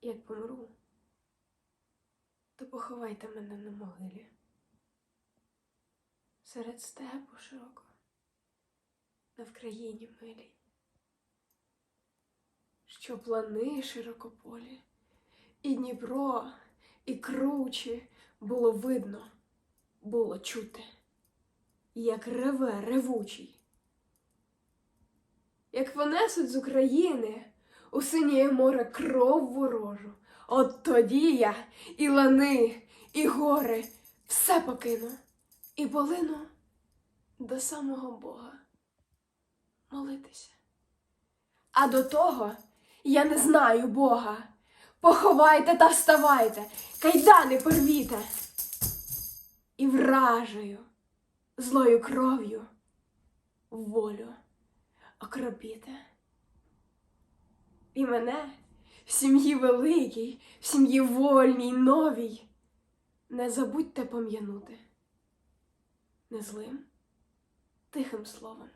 Як помру, то поховайте мене на могилі. Серед степу широко, на Вкраїні милій, що плани широкополі, і Дніпро, і кручі було видно, було чути, як реве ревучий, як понесуть з України у синє море кров ворожу, от тоді я і лани, і гори все покину і полину до самого Бога молитися. А до того я не знаю Бога. Поховайте та вставайте, кайдани порвіте. І вражею, злою кров'ю волю окропіте. І мене в сім'ї великій, в сім'ї вольній, новій. Не забудьте пом'янути не злим, тихим словом.